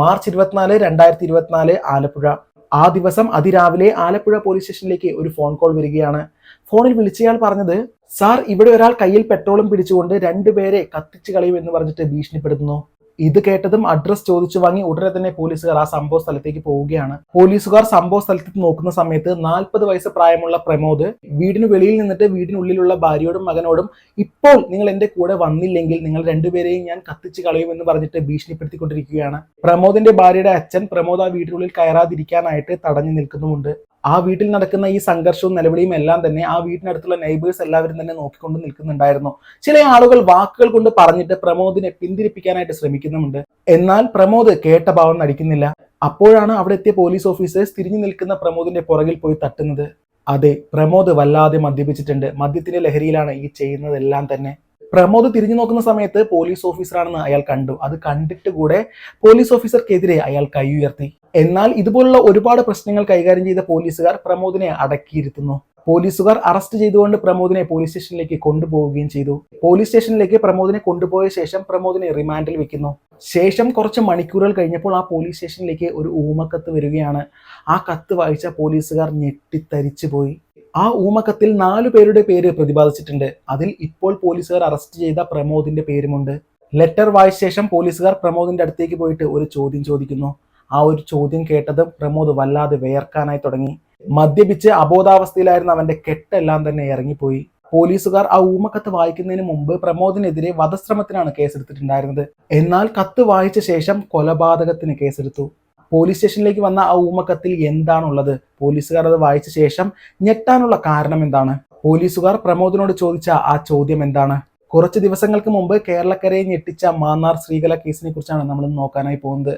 March ഇരുപത്തിനാല് രണ്ടായിരത്തി ഇരുപത്തിനാല് ആലപ്പുഴ. ആ ദിവസം അതിരാവിലെ ആലപ്പുഴ പോലീസ് സ്റ്റേഷനിലേക്ക് ഒരു ഫോൺ കോൾ വരികയാണ്. ഫോണിൽ വിളിച്ചയാൾ പറഞ്ഞത് സാർ ഇവിടെ ഒരാൾ കയ്യിൽ പെട്രോളും പിടിച്ചുകൊണ്ട് രണ്ടുപേരെ കത്തിച്ചു കളയും എന്ന് പറഞ്ഞിട്ട് ഭീഷണിപ്പെടുത്തുന്നു. ഇത് കേട്ടതും അഡ്രസ് ചോദിച്ചു വാങ്ങി ഉടനെ തന്നെ പോലീസുകാർ ആ സംഭവ സ്ഥലത്തേക്ക് പോവുകയാണ്. പോലീസുകാർ സംഭവ സ്ഥലത്തേക്ക് നോക്കുന്ന സമയത്ത് നാൽപ്പത് വയസ്സ് പ്രായമുള്ള പ്രമോദ് വീടിന് വെളിയിൽ നിന്നിട്ട് വീടിനുള്ളിലുള്ള ഭാര്യയോടും മകനോടും ഇപ്പോൾ നിങ്ങൾ എന്റെ കൂടെ വന്നില്ലെങ്കിൽ നിങ്ങൾ രണ്ടുപേരെയും ഞാൻ കത്തിച്ച് കളയുമെന്ന് പറഞ്ഞിട്ട് ഭീഷണിപ്പെടുത്തിക്കൊണ്ടിരിക്കുകയാണ്. പ്രമോദിന്റെ ഭാര്യയുടെ അച്ഛൻ പ്രമോദ് ആ വീടിനുള്ളിൽ കയറാതിരിക്കാനായിട്ട് തടഞ്ഞു നിൽക്കുന്നുമുണ്ട്. ആ വീട്ടിൽ നടക്കുന്ന ഈ സംഘർഷവും നിലവിളിയും എല്ലാം തന്നെ ആ വീട്ടിനടുത്തുള്ള നൈബേഴ്സ് എല്ലാവരും തന്നെ നോക്കിക്കൊണ്ട് നിൽക്കുന്നുണ്ടായിരുന്നു. ചില ആളുകൾ വാക്കുകൾ കൊണ്ട് പറഞ്ഞിട്ട് പ്രമോദിനെ പിന്തിരിപ്പിക്കാനായിട്ട് ശ്രമിക്കുന്നുമുണ്ട്. എന്നാൽ പ്രമോദ് കേട്ട ഭാവം നടിക്കുന്നില്ല. അപ്പോഴാണ് അവിടെ എത്തിയ പോലീസ് ഓഫീസേഴ്സ് തിരിഞ്ഞു നിൽക്കുന്ന പ്രമോദിന്റെ പുറകിൽ പോയി തട്ടുന്നത്. അതെ പ്രമോദ് വല്ലാതെ മദ്യപിച്ചിട്ടുണ്ട്. മദ്യത്തിന്റെ ലഹരിയിലാണ് ഈ ചെയ്യുന്നതെല്ലാം തന്നെ. പ്രമോദ് തിരിഞ്ഞു നോക്കുന്ന സമയത്ത് പോലീസ് ഓഫീസറാണെന്ന് അയാൾ കണ്ടു. അത് കണ്ടിട്ട് കൂടെ പോലീസ് ഓഫീസർക്കെതിരെ അയാൾ കൈ ഉയർത്തി. എന്നാൽ ഇതുപോലുള്ള ഒരുപാട് പ്രശ്നങ്ങൾ കൈകാര്യം ചെയ്ത പോലീസുകാർ പ്രമോദിനെ അടക്കിയിരുത്തുന്നു. പോലീസുകാർ അറസ്റ്റ് ചെയ്തുകൊണ്ട് പ്രമോദിനെ പോലീസ് സ്റ്റേഷനിലേക്ക് കൊണ്ടുപോവുകയും ചെയ്തു. പോലീസ് സ്റ്റേഷനിലേക്ക് പ്രമോദിനെ കൊണ്ടുപോയ ശേഷം പ്രമോദിനെ റിമാൻഡിൽ വെക്കുന്നു. ശേഷം കുറച്ച് മണിക്കൂറുകൾ കഴിഞ്ഞപ്പോൾ ആ പോലീസ് സ്റ്റേഷനിലേക്ക് ഒരു ഊമക്കത്ത് വരികയാണ്. ആ കത്ത് വായിച്ച പോലീസുകാർ ഞെട്ടിത്തരിച്ചു പോയി. ആ ഊമക്കത്തിൽ നാലു പേരുടെ പേര് പ്രതിപാദിച്ചിട്ടുണ്ട്. അതിൽ ഇപ്പോൾ പോലീസുകാർ അറസ്റ്റ് ചെയ്ത പ്രമോദിന്റെ പേരുമുണ്ട്. ലെറ്റർ വായിച്ച ശേഷം പോലീസുകാർ പ്രമോദിന്റെ അടുത്തേക്ക് പോയിട്ട് ഒരു ചോദ്യം ചോദിക്കുന്നു. ആ ഒരു ചോദ്യം കേട്ടത് പ്രമോദ് വല്ലാതെ വേർക്കാനായി തുടങ്ങി. മദ്യപിച്ച് അബോധാവസ്ഥയിലായിരുന്ന അവന്റെ കെട്ടെല്ലാം തന്നെ ഇറങ്ങിപ്പോയി. പോലീസുകാർ ആ ഊമക്കത്ത് വായിക്കുന്നതിന് മുമ്പ് പ്രമോദിനെതിരെ വധശ്രമത്തിനാണ് കേസെടുത്തിട്ടുണ്ടായിരുന്നത്. എന്നാൽ കത്ത് വായിച്ച ശേഷം കൊലപാതകത്തിന് കേസെടുത്തു. പോലീസ് സ്റ്റേഷനിലേക്ക് വന്ന ആ ഊമക്കത്തിൽ എന്താണുള്ളത്? പോലീസുകാർ അത് വായിച്ച ശേഷം ഞെട്ടാനുള്ള കാരണം എന്താണ്? പോലീസുകാർ പ്രമോദിനോട് ചോദിച്ച ആ ചോദ്യം എന്താണ്? കുറച്ച് ദിവസങ്ങൾക്ക് മുമ്പ് കേരളക്കരയെ ഞെട്ടിച്ച മാന്നാർ ശ്രീകല കേസിനെ കുറിച്ചാണ് നമ്മൾ നോക്കാനായി പോകുന്നത്.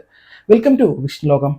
വെൽക്കം ടു വിഷ്ണു ലോകം.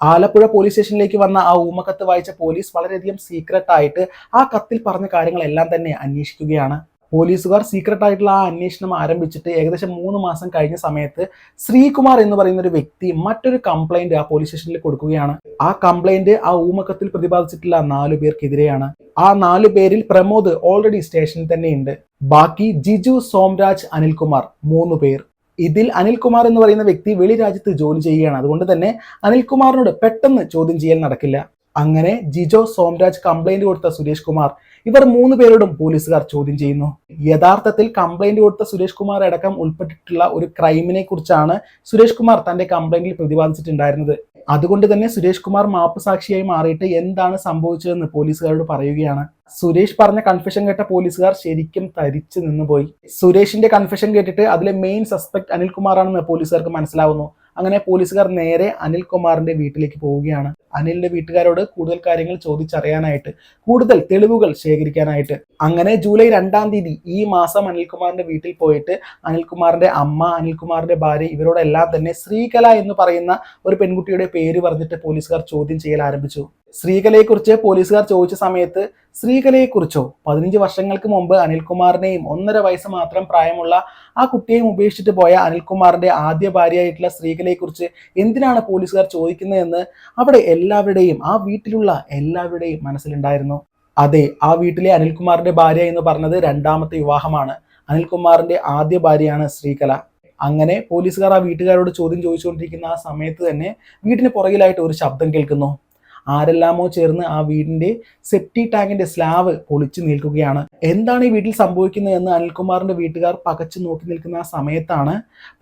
ആലപ്പുഴ പോലീസ് സ്റ്റേഷനിലേക്ക് വന്ന ആ ഊമക്കത്ത് വായിച്ച പോലീസ് വളരെയധികം സീക്രട്ടായിട്ട് ആ കത്തിൽ പറഞ്ഞ കാര്യങ്ങളെല്ലാം തന്നെ അന്വേഷിക്കുകയാണ്. പോലീസുകാർ സീക്രട്ട് ആയിട്ടുള്ള ആ അന്വേഷണം ആരംഭിച്ചിട്ട് ഏകദേശം മൂന്ന് മാസം കഴിഞ്ഞ സമയത്ത് ശ്രീകുമാർ എന്ന് പറയുന്ന ഒരു വ്യക്തി മറ്റൊരു കംപ്ലൈന്റ് ആ പോലീസ് സ്റ്റേഷനിൽ കൊടുക്കുകയാണ്. ആ കംപ്ലൈന്റ് ആ ഊമക്കത്തിൽ പ്രതിപാദിച്ചിട്ടുള്ള നാലു പേർക്കെതിരെയാണ്. ആ നാലു പേരിൽ പ്രമോദ് ഓൾറെഡി സ്റ്റേഷനിൽ തന്നെയുണ്ട് ബാക്കി ജിജു സോംരാജ് അനിൽകുമാർ മൂന്ന് പേർ. ഇതിൽ അനിൽകുമാർ എന്ന് പറയുന്ന വ്യക്തി വെളി രാജ്യത്ത് ജോലി ചെയ്യുകയാണ്. അതുകൊണ്ട് തന്നെ അനിൽകുമാറിനോട് പെട്ടെന്ന് ചോദ്യം ചെയ്യൽ നടക്കില്ല. അങ്ങനെ ജിജോ സോംരാജ് കംപ്ലൈന്റ് കൊടുത്ത സുരേഷ് കുമാർ ഇവർ മൂന്ന് പേരോടും പോലീസുകാർ ചോദ്യം ചെയ്യുന്നു. യഥാർത്ഥത്തിൽ കംപ്ലൈന്റ് കൊടുത്ത സുരേഷ് കുമാർ അടക്കം ഉൾപ്പെട്ടിട്ടുള്ള ഒരു ക്രൈമിനെ കുറിച്ചാണ് സുരേഷ് കുമാർ തന്റെ കംപ്ലൈന്റിൽ പ്രതിപാദിച്ചിട്ടുണ്ടായിരുന്നത്. അതുകൊണ്ട് തന്നെ സുരേഷ് കുമാർ മാപ്പ് സാക്ഷിയായി മാറിയിട്ട് എന്താണ് സംഭവിച്ചതെന്ന് പോലീസുകാരോട് പറയുകയാണ്. സുരേഷ് പറഞ്ഞ കൺഫെഷൻ കേട്ട പോലീസുകാർ ശരിക്കും തരിച്ചു നിന്നുപോയി. സുരേഷിന്റെ കൺഫെഷൻ കേട്ടിട്ട് അതിലെ മെയിൻ സസ്പെക്ട് അനിൽകുമാറാണെന്ന് പോലീസുകാർക്ക് മനസ്സിലാവുന്നു. അങ്ങനെ പോലീസുകാർ നേരെ അനിൽകുമാറിന്റെ വീട്ടിലേക്ക് പോവുകയാണ്. അനിലിന്റെ വീട്ടുകാരോട് കൂടുതൽ കാര്യങ്ങൾ ചോദിച്ചറിയാനായിട്ട് കൂടുതൽ തെളിവുകൾ ശേഖരിക്കാനായിട്ട്. അങ്ങനെ ജൂലൈ രണ്ടാം തീയതി ഈ മാസം അനിൽകുമാറിന്റെ വീട്ടിൽ പോയിട്ട് അനിൽകുമാറിന്റെ അമ്മ അനിൽകുമാറിന്റെ ഭാര്യ ഇവരോടെല്ലാം തന്നെ ശ്രീകല എന്ന് പറയുന്ന ഒരു പെൺകുട്ടിയുടെ പേര് പറഞ്ഞിട്ട് പോലീസുകാർ ചോദ്യം ചെയ്യൽ ആരംഭിച്ചു. ശ്രീകലയെക്കുറിച്ച് പോലീസുകാർ ചോദിച്ച സമയത്ത് ശ്രീകലയെക്കുറിച്ചോ? പതിനഞ്ച് വർഷങ്ങൾക്ക് മുമ്പ് അനിൽകുമാറിനെയും ഒന്നര വയസ്സ് മാത്രം പ്രായമുള്ള ആ കുട്ടിയെയും ഉപേക്ഷിച്ചിട്ട് പോയ അനിൽകുമാറിന്റെ ആദ്യ ഭാര്യയായിട്ടുള്ള സ്ത്രീകളെക്കുറിച്ച് എന്തിനാണ് പോലീസുകാർ ചോദിക്കുന്നതെന്ന് അവിടെ എല്ലാവരുടെയും ആ വീട്ടിലുള്ള എല്ലാവരുടെയും മനസ്സിലുണ്ടായിരുന്നു. അതെ ആ വീട്ടിലെ അനിൽകുമാറിന്റെ ഭാര്യ എന്ന് പറഞ്ഞത് രണ്ടാമത്തെ വിവാഹമാണ്. അനിൽകുമാറിന്റെ ആദ്യ ഭാര്യയാണ് ശ്രീകല. അങ്ങനെ പോലീസുകാർ ആ വീട്ടുകാരോട് ചോദ്യം ചോദിച്ചുകൊണ്ടിരിക്കുന്ന ആ സമയത്ത് തന്നെ വീട്ടിന് പുറകിലായിട്ട് ഒരു ശബ്ദം കേൾക്കുന്നു. ആരെല്ലാമോ ചേർന്ന് ആ വീടിന്റെ സെപ്റ്റി ടാങ്കിന്റെ സ്ലാവ് പൊളിച്ചു നിൽക്കുകയാണ്. എന്താണ് ഈ വീട്ടിൽ സംഭവിക്കുന്നത് എന്ന് അനിൽകുമാറിന്റെ വീട്ടുകാർ പകച്ചു നോക്കി നിൽക്കുന്ന ആ സമയത്താണ്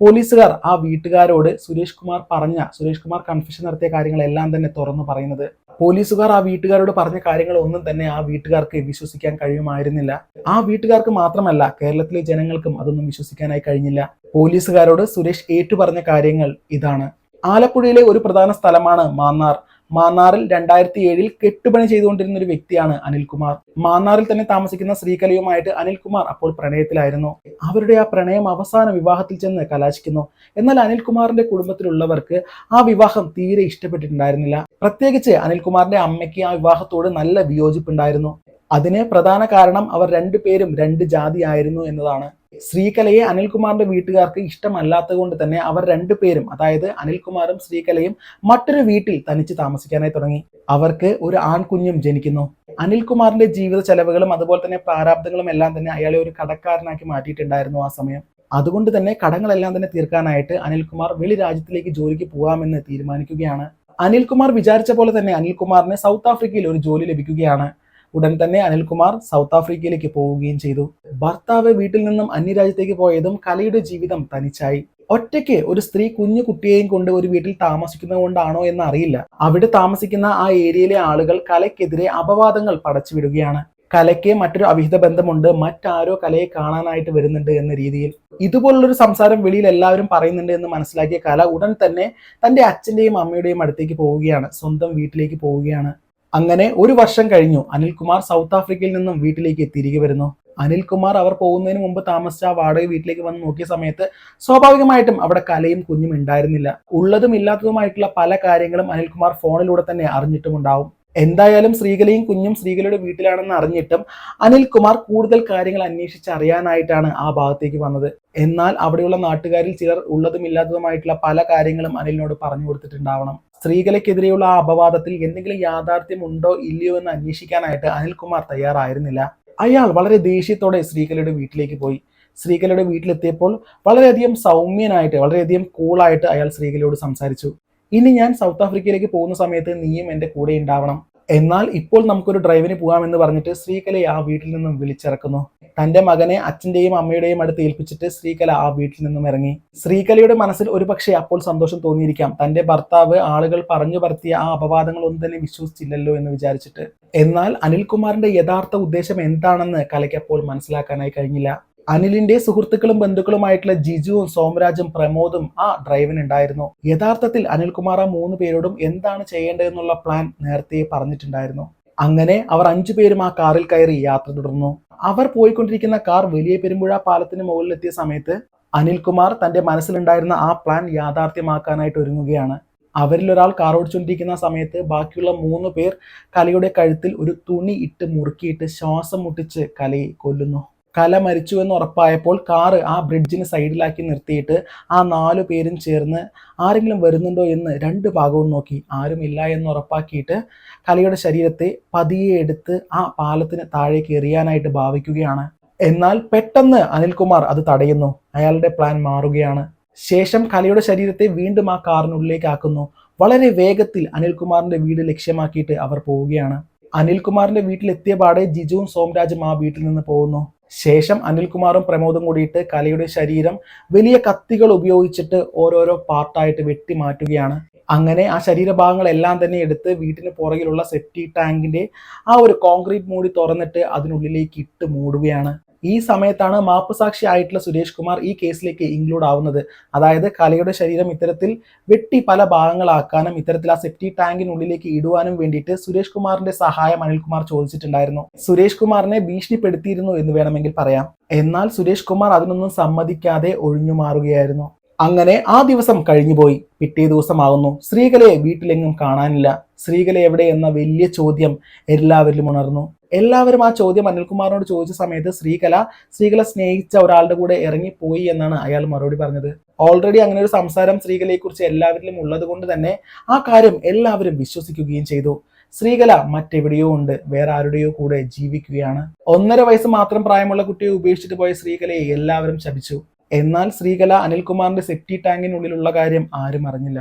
പോലീസുകാർ ആ വീട്ടുകാരോട് സുരേഷ് കുമാർ പറഞ്ഞ സുരേഷ് കുമാർ കൺഫ്യൂഷൻ നടത്തിയ കാര്യങ്ങളെല്ലാം തന്നെ തുറന്നു പറയുന്നത്. പോലീസുകാർ ആ വീട്ടുകാരോട് പറഞ്ഞ കാര്യങ്ങൾ ഒന്നും തന്നെ ആ വീട്ടുകാർക്ക് വിശ്വസിക്കാൻ കഴിയുമായിരുന്നില്ല. ആ വീട്ടുകാർക്ക് മാത്രമല്ല കേരളത്തിലെ ജനങ്ങൾക്കും അതൊന്നും വിശ്വസിക്കാനായി കഴിഞ്ഞില്ല. പോലീസുകാരോട് സുരേഷ് ഏറ്റുപറഞ്ഞ കാര്യങ്ങൾ ഇതാണ്. ആലപ്പുഴയിലെ ഒരു പ്രധാന സ്ഥലമാണ് മാന്നാർ. മാന്നാറിൽ രണ്ടായിരത്തി ഏഴിൽ കെട്ടുപണി ചെയ്തുകൊണ്ടിരുന്ന ഒരു വ്യക്തിയാണ് അനിൽകുമാർ. മാന്നാറിൽ തന്നെ താമസിക്കുന്ന ശ്രീകലയുമായിട്ട് അനിൽകുമാർ അപ്പോൾ പ്രണയത്തിലായിരുന്നു. അവരുടെ ആ പ്രണയം അവസാന വിവാഹത്തിൽ ചെന്ന് കലാശിക്കുന്നു. എന്നാൽ അനിൽകുമാറിന്റെ കുടുംബത്തിലുള്ളവർക്ക് ആ വിവാഹം തീരെ ഇഷ്ടപ്പെട്ടിട്ടുണ്ടായിരുന്നില്ല. പ്രത്യേകിച്ച് അനിൽകുമാറിന്റെ അമ്മയ്ക്ക് ആ വിവാഹത്തോട് നല്ല വിയോജിപ്പുണ്ടായിരുന്നു. അതിന് പ്രധാന കാരണം അവർ രണ്ടു പേരും രണ്ട് ജാതി ആയിരുന്നു എന്നതാണ്. ശ്രീകലയെ അനിൽകുമാറിന്റെ വീട്ടുകാർക്ക് ഇഷ്ടമല്ലാത്തതുകൊണ്ട് തന്നെ അവർ രണ്ടുപേരും അതായത് അനിൽകുമാറും ശ്രീകലയും മറ്റൊരു വീട്ടിൽ തനിച്ച് താമസിക്കാനായി തുടങ്ങി. അവർക്ക് ഒരു ആൺകുഞ്ഞും ജനിക്കുന്നു. അനിൽകുമാറിന്റെ ജീവിത ചെലവുകളും അതുപോലെ തന്നെ പ്രാരാബ്ദങ്ങളും എല്ലാം തന്നെ അയാളെ ഒരു കടക്കാരനാക്കി മാറ്റിയിട്ടുണ്ടായിരുന്നു ആ സമയം. അതുകൊണ്ട് തന്നെ കടങ്ങളെല്ലാം തന്നെ തീർക്കാനായിട്ട് അനിൽകുമാർ വെളി രാജ്യത്തിലേക്ക് ജോലിക്ക് പോകാമെന്ന് തീരുമാനിക്കുകയാണ്. അനിൽകുമാർ വിചാരിച്ച പോലെ തന്നെ അനിൽകുമാറിന് സൗത്ത് ആഫ്രിക്കയിൽ ഒരു ജോലി ലഭിക്കുകയാണ്. ഉടൻ തന്നെ അനിൽകുമാർ സൗത്ത് ആഫ്രിക്കയിലേക്ക് പോവുകയും ചെയ്തു. ഭർത്താവ് വീട്ടിൽ നിന്നും അന്യരാജ്യത്തേക്ക് പോയതും കലയുടെ ജീവിതം തനിച്ചായി. ഒറ്റയ്ക്ക് ഒരു സ്ത്രീ കുഞ്ഞു കുട്ടിയെയും കൊണ്ട് ഒരു വീട്ടിൽ താമസിക്കുന്നത് കൊണ്ടാണോ എന്ന് അറിയില്ല അവിടെ താമസിക്കുന്ന ആ ഏരിയയിലെ ആളുകൾ കലയ്ക്കെതിരെ അപവാദങ്ങൾ പടച്ചുവിടുകയാണ്. കലയ്ക്ക് മറ്റൊരു അവിഹിത ബന്ധമുണ്ട്. മറ്റാരോ കലയെ കാണാനായിട്ട് വരുന്നുണ്ട് എന്ന രീതിയിൽ. ഇതുപോലുള്ളൊരു സംസാരം വെളിയിൽ എല്ലാവരും പറയുന്നുണ്ട് എന്ന് മനസ്സിലാക്കിയ കല ഉടൻ തന്നെ തന്റെ അച്ഛന്റെയും അമ്മയുടെയും അടുത്തേക്ക് പോവുകയാണ്. സ്വന്തം വീട്ടിലേക്ക് പോവുകയാണ്. അങ്ങനെ ഒരു വർഷം കഴിഞ്ഞു. അനിൽകുമാർ സൗത്ത് ആഫ്രിക്കയിൽ നിന്നും വീട്ടിലേക്ക് തിരികെ വരുന്നു. അനിൽകുമാർ അവർ പോകുന്നതിന് മുമ്പ് താമസിച്ച ആ വാടക വീട്ടിലേക്ക് വന്ന് നോക്കിയ സമയത്ത് സ്വാഭാവികമായിട്ടും അവിടെ കലയും കുഞ്ഞും ഉണ്ടായിരുന്നില്ല. ഉള്ളതും ഇല്ലാത്തതുമായിട്ടുള്ള പല കാര്യങ്ങളും അനിൽകുമാർ ഫോണിലൂടെ തന്നെ അറിഞ്ഞിട്ടുമുണ്ടാവും. എന്തായാലും ശ്രീകലയും കുഞ്ഞും ശ്രീകലയുടെ വീട്ടിലാണെന്ന് അറിഞ്ഞിട്ടും അനിൽകുമാർ കൂടുതൽ കാര്യങ്ങൾ അന്വേഷിച്ചറിയാനായിട്ടാണ് ആ ഭാഗത്തേക്ക് വന്നത്. എന്നാൽ അവിടെയുള്ള നാട്ടുകാരിൽ ചിലർ ഉള്ളതും ഇല്ലാത്തതുമായിട്ടുള്ള പല കാര്യങ്ങളും അനിലിനോട് പറഞ്ഞു കൊടുത്തിട്ടുണ്ടാവണം. സ്ത്രീകൾക്കെതിരെയുള്ള ആ അപവാദത്തിൽ എന്തെങ്കിലും യാഥാർത്ഥ്യം ഉണ്ടോ ഇല്ലയോ എന്ന് അന്വേഷിക്കാനായിട്ട് അനിൽകുമാർ തയ്യാറായിരുന്നില്ല. അയാൾ വളരെ ദേഷ്യത്തോടെ ശ്രീകലയുടെ വീട്ടിലേക്ക് പോയി. ശ്രീകലയുടെ വീട്ടിലെത്തിയപ്പോൾ വളരെയധികം സൗമ്യനായിട്ട് വളരെയധികം കൂളായിട്ട് അയാൾ ശ്രീകലയോട് സംസാരിച്ചു. ഇനി ഞാൻ സൗത്ത് ആഫ്രിക്കയിലേക്ക് പോകുന്ന സമയത്ത് നീയും എന്റെ കൂടെ ഉണ്ടാവണം. എന്നാൽ ഇപ്പോൾ നമുക്കൊരു ഡ്രൈവിന് പോകാമെന്ന് പറഞ്ഞിട്ട് ശ്രീകലയെ ആ വീട്ടിൽ നിന്നും വിളിച്ചിറക്കുന്നു. തന്റെ മകനെ അച്ഛന്റെയും അമ്മയുടെയും അടുത്ത് ഏൽപ്പിച്ചിട്ട് ശ്രീകല ആ വീട്ടിൽ നിന്നും ഇറങ്ങി. ശ്രീകലയുടെ മനസ്സിൽ ഒരുപക്ഷെ അപ്പോൾ സന്തോഷം തോന്നിയിരിക്കാം. തന്റെ ഭർത്താവ് ആളുകൾ പറഞ്ഞു പരത്തിയ ആ അപവാദങ്ങളൊന്നും തന്നെ വിശ്വസിച്ചില്ലല്ലോ എന്ന് വിചാരിച്ചിട്ട്. എന്നാൽ അനിൽകുമാറിന്റെ യഥാർത്ഥ ഉദ്ദേശം എന്താണെന്ന് കലയ്ക്ക് അപ്പോൾ മനസ്സിലാക്കാനായി കഴിഞ്ഞില്ല. അനിലിന്റെ സുഹൃത്തുക്കളും ബന്ധുക്കളുമായിട്ടുള്ള ജിജുവും സോമരാജും പ്രമോദും ആ ഡ്രൈവിന് ഉണ്ടായിരുന്നു. യഥാർത്ഥത്തിൽ അനിൽകുമാർ ആ മൂന്ന് പേരോടും എന്താണ് ചെയ്യേണ്ടതെന്നുള്ള പ്ലാൻ നേരത്തെ പറഞ്ഞിട്ടുണ്ടായിരുന്നു. അങ്ങനെ അവർ അഞ്ചു പേരും ആ കാറിൽ കയറി യാത്ര തുടർന്നു. അവർ പോയിക്കൊണ്ടിരിക്കുന്ന കാർ വലിയ പെരുമ്പുഴ പാലത്തിന് മുകളിലെത്തിയ സമയത്ത് അനിൽകുമാർ തന്റെ മനസ്സിലുണ്ടായിരുന്ന ആ പ്ലാൻ യാഥാർത്ഥ്യമാക്കാനായിട്ട് ഒരുങ്ങുകയാണ്. അവരിൽ ഒരാൾ കാർ ഓടിച്ചുകൊണ്ടിരിക്കുന്ന സമയത്ത് ബാക്കിയുള്ള മൂന്ന് പേർ കലയുടെ കഴുത്തിൽ ഒരു തുണി ഇട്ട് മുറുക്കിയിട്ട് ശ്വാസം മുട്ടിച്ച് കലയെ കൊല്ലുന്നു. കല മരിച്ചു എന്ന് ഉറപ്പായപ്പോൾ കാറ് ആ ബ്രിഡ്ജിന് സൈഡിലാക്കി നിർത്തിയിട്ട് ആ നാലു പേരും ചേർന്ന് ആരെങ്കിലും വരുന്നുണ്ടോ എന്ന് രണ്ട് ഭാഗവും നോക്കി. ആരും ഇല്ല എന്ന് ഉറപ്പാക്കിയിട്ട് കലയുടെ ശരീരത്തെ പതിയെ എടുത്ത് ആ പാലത്തിന് താഴേക്ക് എറിയാനായിട്ട് ഭാവിക്കുകയാണ്. എന്നാൽ പെട്ടെന്ന് അനിൽകുമാർ അത് തടയുന്നു. അയാളുടെ പ്ലാൻ മാറുകയാണ്. ശേഷം കലയുടെ ശരീരത്തെ വീണ്ടും ആ കാറിനുള്ളിലേക്ക് ആക്കുന്നു. വളരെ വേഗത്തിൽ അനിൽകുമാറിന്റെ വീട് ലക്ഷ്യമാക്കിയിട്ട് അവർ പോവുകയാണ്. അനിൽകുമാറിന്റെ വീട്ടിലെത്തിയ പാടെ ജിജുവും സോംരാജും ആ വീട്ടിൽ നിന്ന് പോകുന്നു. ശേഷം അനിൽകുമാറും പ്രമോദും കൂടിയിട്ട് കലയുടെ ശരീരം വലിയ കത്തികൾ ഉപയോഗിച്ചിട്ട് ഓരോരോ പാർട്ടായിട്ട് വെട്ടി മാറ്റുകയാണ്. അങ്ങനെ ആ ശരീരഭാഗങ്ങളെല്ലാം തന്നെ എടുത്ത് വീട്ടിന് പുറകിലുള്ള സെപ്റ്റി ടാങ്കിന്റെ ആ ഒരു കോൺക്രീറ്റ് മൂടി തുറന്നിട്ട് അതിനുള്ളിലേക്ക് ഇട്ട് മൂടുകയാണ്. ഈ സമയത്താണ് മാപ്പുസാക്ഷി ആയിട്ടുള്ള സുരേഷ് കുമാർ ഈ കേസിലേക്ക് ഇൻക്ലൂഡ് ആവുന്നത്. അതായത് കലയുടെ ശരീരം ഇത്തരത്തിൽ വെട്ടി പല ഭാഗങ്ങളാക്കാനും ഇത്തരത്തിൽ ആ സെപ്റ്റി ടാങ്കിനുള്ളിലേക്ക് ഇടുവാനും വേണ്ടിയിട്ട് സുരേഷ് കുമാറിന്റെ സഹായം അനിൽകുമാർ ചോദിച്ചിട്ടുണ്ടായിരുന്നു. സുരേഷ് കുമാറിനെ ഭീഷണിപ്പെടുത്തിയിരുന്നു എന്ന് വേണമെങ്കിൽ പറയാം. എന്നാൽ സുരേഷ് കുമാർ അതിനൊന്നും സമ്മതിക്കാതെ ഒഴിഞ്ഞു മാറുകയായിരുന്നു. അങ്ങനെ ആ ദിവസം കഴിഞ്ഞുപോയി. പിറ്റേ ദിവസമാകുന്നു സ്ത്രീകളെ വീട്ടിലെങ്ങും കാണാനില്ല. സ്ത്രീകളെ എവിടെ എന്ന വലിയ ചോദ്യം എല്ലാവരിലും ഉണർന്നു. എല്ലാവരും ആ ചോദ്യം അനിൽകുമാറിനോട് ചോദിച്ച സമയത്ത് ശ്രീകല ശ്രീകല സ്നേഹിച്ച ഒരാളുടെ കൂടെ ഇറങ്ങിപ്പോയി എന്നാണ് അയാൾ മറുപടി പറഞ്ഞത്. ഓൾറെഡി അങ്ങനെ ഒരു സംസാരം സ്ത്രീകളെ കുറിച്ച് എല്ലാവരിലും ഉള്ളത് കൊണ്ട് തന്നെ ആ കാര്യം എല്ലാവരും വിശ്വസിക്കുകയും ചെയ്തു. ശ്രീകല മറ്റെവിടെയോ ഉണ്ട് വേറെ ആരുടെയോ കൂടെ ജീവിക്കുകയാണ്. ഒന്നര വയസ്സ് മാത്രം പ്രായമുള്ള കുട്ടിയെ ഉപേക്ഷിച്ചിട്ട് പോയ ശ്രീകലയെ എല്ലാവരും ശപിച്ചു. എന്നാൽ ശ്രീകല അനിൽകുമാറിന്റെ സെപ്റ്റി ടാങ്കിനുള്ളിലുള്ള കാര്യം ആരും അറിഞ്ഞില്ല.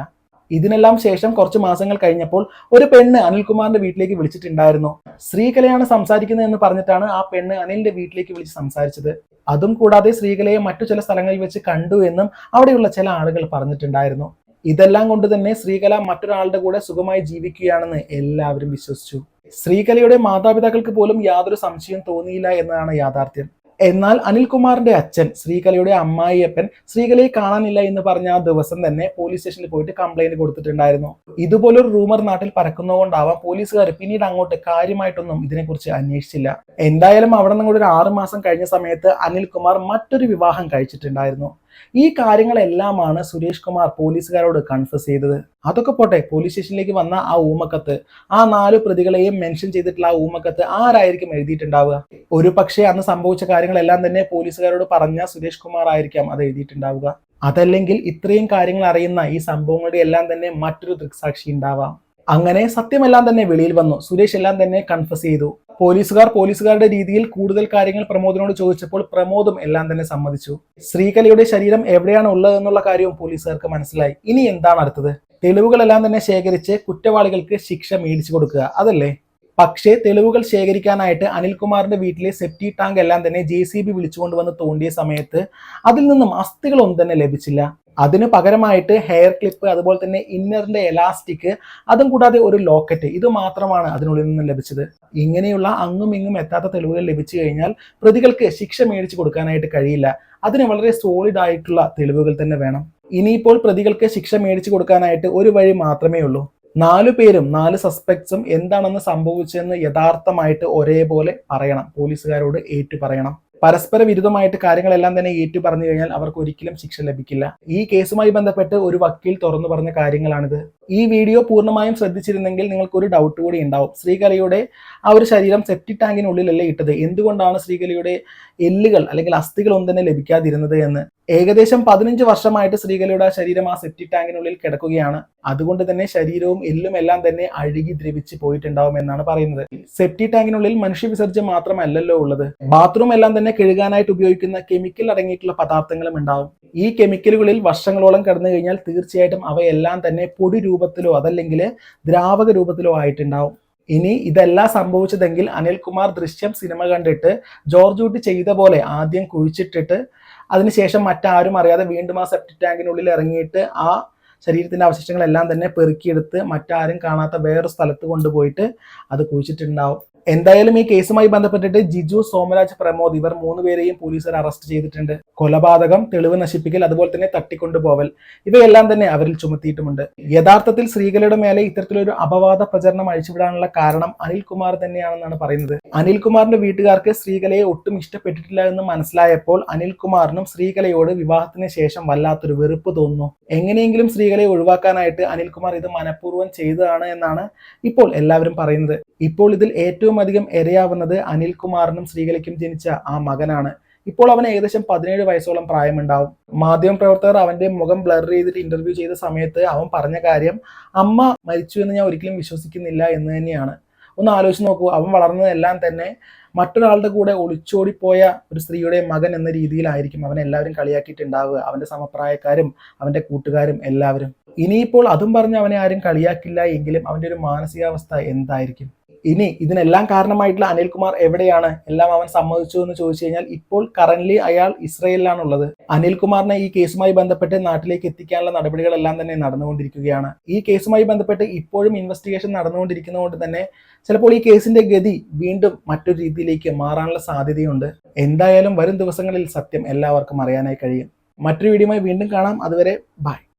ഇതിനെല്ലാം ശേഷം കുറച്ച് മാസങ്ങൾ കഴിഞ്ഞപ്പോൾ ഒരു പെണ്ണ് അനിൽകുമാറിന്റെ വീട്ടിലേക്ക് വിളിച്ചിട്ടുണ്ടായിരുന്നു. ശ്രീകലയാണ് സംസാരിക്കുന്നത് എന്ന് പറഞ്ഞിട്ടാണ് ആ പെണ്ണ് അനിലിന്റെ വീട്ടിലേക്ക് വിളിച്ച് സംസാരിച്ചത്. അതും കൂടാതെ ശ്രീകലയെ മറ്റു ചില സ്ഥലങ്ങളിൽ വെച്ച് കണ്ടു എന്നും അവിടെയുള്ള ചില ആളുകൾ പറഞ്ഞിട്ടുണ്ടായിരുന്നു. ഇതെല്ലാം കൊണ്ട് തന്നെ ശ്രീകല മറ്റൊരാളുടെ കൂടെ സുഖമായി ജീവിക്കുകയാണെന്ന് എല്ലാവരും വിശ്വസിച്ചു. ശ്രീകലയുടെ മാതാപിതാക്കൾക്ക് പോലും യാതൊരു സംശയം തോന്നിയില്ല എന്നതാണ് യാഥാർത്ഥ്യം. എന്നാൽ അനിൽകുമാറിന്റെ അച്ഛൻ ശ്രീകലയുടെ അമ്മായിയപ്പൻ ശ്രീകലയെ കാണാനില്ല എന്ന് പറഞ്ഞ ആ ദിവസം തന്നെ പോലീസ് സ്റ്റേഷനിൽ പോയിട്ട് കംപ്ലൈന്റ് കൊടുത്തിട്ടുണ്ടായിരുന്നു. ഇതുപോലൊരു റൂമർ നാട്ടിൽ പരക്കുന്നതുകൊണ്ടാവാം പോലീസുകാർ പിന്നീട് അങ്ങോട്ട് കാര്യമായിട്ടൊന്നും ഇതിനെക്കുറിച്ച് അന്വേഷിച്ചില്ല. എന്തായാലും അവിടെ നിന്നും കൂടി ഒരു ആറ് മാസം കഴിഞ്ഞ സമയത്ത് അനിൽകുമാർ മറ്റൊരു വിവാഹം കഴിച്ചിട്ടുണ്ടായിരുന്നു. ഈ കാര്യങ്ങളെല്ലാമാണ് സുരേഷ് കുമാർ പോലീസുകാരോട് കൺഫസ് ചെയ്തത്. അതൊക്കെ പോട്ടെ പോലീസ് സ്റ്റേഷനിലേക്ക് വന്ന ആ ഊമക്കത്ത്. ആ നാല് പ്രതികളെയും മെൻഷൻ ചെയ്തിട്ടുള്ള ആ ഊമക്കത്ത് ആരായിരിക്കും എഴുതിയിട്ടുണ്ടാവുക? ഒരു പക്ഷേ അന്ന് സംഭവിച്ച കാര്യങ്ങളെല്ലാം തന്നെ പോലീസുകാരോട് പറഞ്ഞ സുരേഷ് കുമാർ ആയിരിക്കാം അത് എഴുതിയിട്ടുണ്ടാവുക. അതല്ലെങ്കിൽ ഇത്രയും കാര്യങ്ങൾ അറിയുന്ന ഈ സംഭവങ്ങളുടെ എല്ലാം തന്നെ മറ്റൊരു ദൃക്സാക്ഷി ഉണ്ടാവാം. അങ്ങനെ സത്യമെല്ലാം തന്നെ വെളിയിൽ വന്നു. സുരേഷ് എല്ലാം തന്നെ കൺഫസ് ചെയ്തു. പോലീസുകാർ പോലീസുകാരുടെ രീതിയിൽ കൂടുതൽ കാര്യങ്ങൾ പ്രമോദിനോട് ചോദിച്ചപ്പോൾ പ്രമോദും എല്ലാം തന്നെ സമ്മതിച്ചു. ശ്രീകലയുടെ ശരീരം എവിടെയാണ് ഉള്ളത് എന്നുള്ള കാര്യവും പോലീസുകാർക്ക് മനസ്സിലായി. ഇനി എന്താണ് അടുത്തത്? തെളിവുകളെല്ലാം തന്നെ ശേഖരിച്ച് കുറ്റവാളികൾക്ക് ശിക്ഷ മേടിച്ചു കൊടുക്കുക അതല്ലേ? പക്ഷേ തെളിവുകൾ ശേഖരിക്കാനായിട്ട് അനിൽകുമാറിന്റെ വീട്ടിലെ സെപ്റ്റി ടാങ്ക് എല്ലാം തന്നെ ജെ സി ബി വിളിച്ചുകൊണ്ട് വന്ന് തോണ്ടിയ സമയത്ത് അതിൽ നിന്നും അസ്ഥികളൊന്നും തന്നെ ലഭിച്ചില്ല. അതിന് പകരമായിട്ട് ഹെയർ ക്ലിപ്പ് അതുപോലെ തന്നെ ഇന്നറിന്റെ എലാസ്റ്റിക് അതും കൂടാതെ ഒരു ലോക്കറ്റ് ഇത് മാത്രമാണ് അതിനുള്ളിൽ നിന്ന് ലഭിച്ചത്. ഇങ്ങനെയുള്ള അങ്ങും ഇങ്ങും എത്താത്ത തെളിവുകൾ ലഭിച്ചു കഴിഞ്ഞാൽ പ്രതികൾക്ക് ശിക്ഷ മേടിച്ചു കൊടുക്കാനായിട്ട് കഴിയില്ല. അതിന് വളരെ സോളിഡ് ആയിട്ടുള്ള തെളിവുകൾ തന്നെ വേണം. ഇനിയിപ്പോൾ പ്രതികൾക്ക് ശിക്ഷ മേടിച്ചു കൊടുക്കാനായിട്ട് ഒരു വഴി മാത്രമേ ഉള്ളൂ. നാലു പേരും നാല് സസ്പെക്ട്സും എന്താണെന്ന് സംഭവിച്ചതെന്ന് യഥാർത്ഥമായിട്ട് ഒരേപോലെ പറയണം. പോലീസുകാരോട് ഏറ്റു പറയണം. പരസ്പര വിരുദ്ധമായിട്ട് കാര്യങ്ങളെല്ലാം തന്നെ ഏറ്റു പറഞ്ഞു കഴിഞ്ഞാൽ അവർക്ക് ഒരിക്കലും ശിക്ഷ ലഭിക്കില്ല. ഈ കേസുമായി ബന്ധപ്പെട്ട് ഒരു വക്കീൽ തുറന്നു പറഞ്ഞ കാര്യങ്ങളാണിത്. ഈ വീഡിയോ പൂർണമായും ശ്രദ്ധിച്ചിരുന്നെങ്കിൽ നിങ്ങൾക്ക് ഒരു ഡൗട്ട് കൂടി ഉണ്ടാവും. ശ്രീകലയുടെ ആ ഒരു ശരീരം സെപ്റ്റി ടാങ്കിനുള്ളിലല്ലേ ഇട്ടത്? എന്തുകൊണ്ടാണ് ശ്രീകലയുടെ എല്ലുകൾ അല്ലെങ്കിൽ അസ്ഥികൾ ഒന്നും തന്നെ ലഭിക്കാതിരുന്നത് എന്ന്? ഏകദേശം പതിനഞ്ച് വർഷമായിട്ട് സ്ത്രീകളുടെ ശരീരം ആ സെപ്റ്റി ടാങ്കിനുള്ളിൽ കിടക്കുകയാണ്. അതുകൊണ്ട് തന്നെ ശരീരവും എല്ലും എല്ലാം തന്നെ അഴുകി ദ്രവിച്ച് പോയിട്ടുണ്ടാവും എന്നാണ് പറയുന്നത്. സെപ്റ്റി ടാങ്കിനുള്ളിൽ മനുഷ്യ വിസർജ്യം മാത്രമല്ലല്ലോ ഉള്ളത്. ബാത്റൂം എല്ലാം തന്നെ കഴുകാനായിട്ട് ഉപയോഗിക്കുന്ന കെമിക്കൽ അടങ്ങിയിട്ടുള്ള പദാർത്ഥങ്ങളും ഉണ്ടാവും. ഈ കെമിക്കലുകളിൽ വർഷങ്ങളോളം കടന്നു കഴിഞ്ഞാൽ തീർച്ചയായിട്ടും അവയെല്ലാം തന്നെ പൊടി രൂപത്തിലോ അതല്ലെങ്കിൽ ദ്രാവക രൂപത്തിലോ ആയിട്ടുണ്ടാവും. ഇനി ഇതെല്ലാം സംഭവിച്ചതെങ്കിൽ അനിൽകുമാർ ദൃശ്യം സിനിമ കണ്ടിട്ട് ജോർജ് ഊട്ടി ചെയ്ത പോലെ ആദ്യം കുഴിച്ചിട്ടിട്ട് അതിനുശേഷം മറ്റാരും അറിയാതെ വീണ്ടും ആ സെപ്റ്റിക് ടാങ്കിനുള്ളിൽ ഇറങ്ങിയിട്ട് ആ ശരീരത്തിന്റെ അവശിഷ്ടങ്ങളെല്ലാം തന്നെ പെറുക്കിയെടുത്ത് മറ്റാരും കാണാത്ത വേറൊരു സ്ഥലത്ത് കൊണ്ടുപോയിട്ട് അത് കുഴിച്ചിട്ടുണ്ടാവും. എന്തായാലും ഈ കേസുമായി ബന്ധപ്പെട്ടിട്ട് ജിജു സോമരാജ് പ്രമോദ് ഇവർ മൂന്ന് പേരെയും പോലീസുകാർ അറസ്റ്റ് ചെയ്തിട്ടുണ്ട്. കൊലപാതകം തെളിവ് നശിപ്പിക്കൽ അതുപോലെ തന്നെ തട്ടിക്കൊണ്ടുപോവൽ ഇവയെല്ലാം തന്നെ അവരിൽ ചുമത്തിയിട്ടുമുണ്ട്. യഥാർത്ഥത്തിൽ സ്ത്രീകളുടെ മേലെ ഇത്തരത്തിലൊരു അപവാദ പ്രചരണം അഴിച്ചുവിടാനുള്ള കാരണം അനിൽകുമാർ തന്നെയാണെന്നാണ് പറയുന്നത്. അനിൽകുമാറിന്റെ വീട്ടുകാർക്ക് സ്ത്രീകളെ ഒട്ടും ഇഷ്ടപ്പെട്ടിട്ടില്ല എന്ന് മനസ്സിലായപ്പോൾ അനിൽകുമാറിനും സ്ത്രീകലയോട് വിവാഹത്തിന് ശേഷം വല്ലാത്തൊരു വെറുപ്പ് തോന്നുന്നു. എങ്ങനെയെങ്കിലും സ്ത്രീകളെ ഒഴിവാക്കാനായിട്ട് അനിൽകുമാർ ഇത് മനഃപൂർവം ചെയ്തതാണ് എന്നാണ് ഇപ്പോൾ എല്ലാവരും പറയുന്നത്. ഇപ്പോൾ ഇതിൽ ഏറ്റവും അധികം ഇരയാവുന്നത് അനിൽകുമാറിനും ശ്രീകലയ്ക്കും ജനിച്ച ആ മകനാണ്. ഇപ്പോൾ അവന് ഏകദേശം പതിനേഴ് വയസ്സോളം പ്രായമുണ്ടാവും. മാധ്യമ പ്രവർത്തകർ അവന്റെ മുഖം ബ്ലർ ചെയ്തിട്ട് ഇന്റർവ്യൂ ചെയ്ത സമയത്ത് അവൻ പറഞ്ഞ കാര്യം അമ്മ മരിച്ചു എന്ന് ഞാൻ ഒരിക്കലും വിശ്വസിക്കുന്നില്ല എന്ന് തന്നെയാണ്. ഒന്ന് ആലോചിച്ച് നോക്കൂ അവൻ വളർന്നതെല്ലാം തന്നെ മറ്റൊരാളുടെ കൂടെ ഒളിച്ചോടിപ്പോയ ഒരു സ്ത്രീയുടെ മകൻ എന്ന രീതിയിലായിരിക്കും അവൻ എല്ലാവരും കളിയാക്കിയിട്ടുണ്ടാവുക. അവന്റെ സമപ്രായക്കാരും അവന്റെ കൂട്ടുകാരും എല്ലാവരും. ഇനിയിപ്പോൾ അതും പറഞ്ഞ് അവനെ ആരും കളിയാക്കില്ല എങ്കിലും അവന്റെ ഒരു മാനസികാവസ്ഥ എന്തായിരിക്കും? ഇനി ഇതിനെല്ലാം കാരണമായിട്ടുള്ള അനിൽകുമാർ എവിടെയാണ്? എല്ലാം അവൻ സമ്മതിച്ചു എന്ന് ചോദിച്ചു കഴിഞ്ഞാൽ ഇപ്പോൾ കറന്റ് അയാൾ ഇസ്രയേലിലാണുള്ളത്. അനിൽകുമാറിനെ ഈ കേസുമായി ബന്ധപ്പെട്ട് നാട്ടിലേക്ക് എത്തിക്കാനുള്ള നടപടികളെല്ലാം തന്നെ നടന്നുകൊണ്ടിരിക്കുകയാണ്. ഈ കേസുമായി ബന്ധപ്പെട്ട് ഇപ്പോഴും ഇൻവെസ്റ്റിഗേഷൻ നടന്നുകൊണ്ടിരിക്കുന്നതുകൊണ്ട് തന്നെ ചിലപ്പോൾ ഈ കേസിന്റെ ഗതി വീണ്ടും മറ്റൊരു രീതിയിലേക്ക് മാറാനുള്ള സാധ്യതയുണ്ട്. എന്തായാലും വരും ദിവസങ്ങളിൽ സത്യം എല്ലാവർക്കും അറിയാനായി കഴിയും. മറ്റൊരു വീഡിയോയുമായി വീണ്ടും കാണാം. അതുവരെ ബൈ